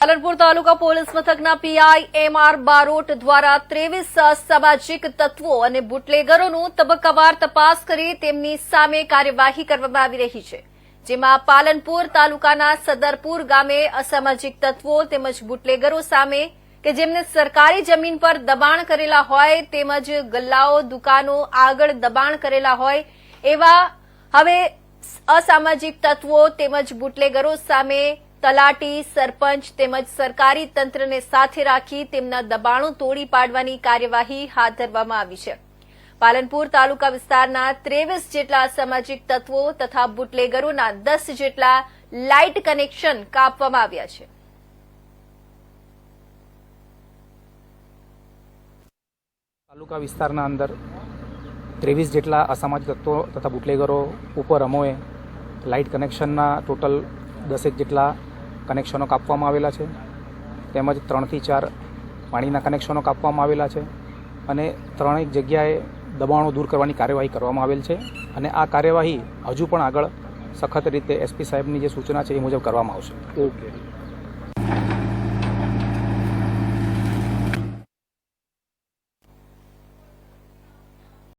Palanpur taluka police મથકના PI MR Barot દ્વારા ત્રેવીસ સામાજિક તત્વો અને બુટલેગરોનું તબક્કાવાર તપાસ કરી તેમની સામે કાર્યવાહી કરવામાં આવી રહી છે. જેમાં પાલનપુર તાલુકાના સદરપુર ગામે અસામાજિક તત્વો તેમજ બુટલેગરો સામે કે જેમને સરકારી જમીન પર દબાણ કરેલા હોય તેમજ ગલ્લાઓ, દુકાનો આગળ દબાણ કરેલા હોય એવા હવે અસામાજિક તત્વો તેમજ બુટલેગરો સામે તલાટી, સરપંચ તેમજ સરકારી તંત્રને સાથે રાખી તેમના દબાણો તોડી પાડવાની કાર્યવાહી હાથ ધરવામાં આવી છે. પાલનપુર તાલુકા વિસ્તારના ત્રેવીસ જેટલા અસામાજિક તત્વો તથા બુટલેગરોના દસ જેટલા લાઇટ કનેક્શન કાપવામાં આવ્યા છે. તાલુકા વિસ્તારના અંદર ત્રેવીસ જેટલા અસામાજિક તત્વો તથા બુટલેગરો ઉપર અમોએ લાઇટ કનેક્શનના ટોટલ દસેક જેટલા કનેક્શનો કાપવામાં આવેલા છે. તેમજ ત્રણથી ચાર પાણીના કનેક્શનો કાપવામાં આવેલા છે અને ત્રણેક જગ્યાએ દબાણો દૂર કરવાની કાર્યવાહી કરવામાં આવેલ છે અને આ કાર્યવાહી હજુ પણ આગળ સખત રીતે એસપી સાહેબની જે સૂચના છે એ મુજબ કરવામાં આવશે. ઓકે.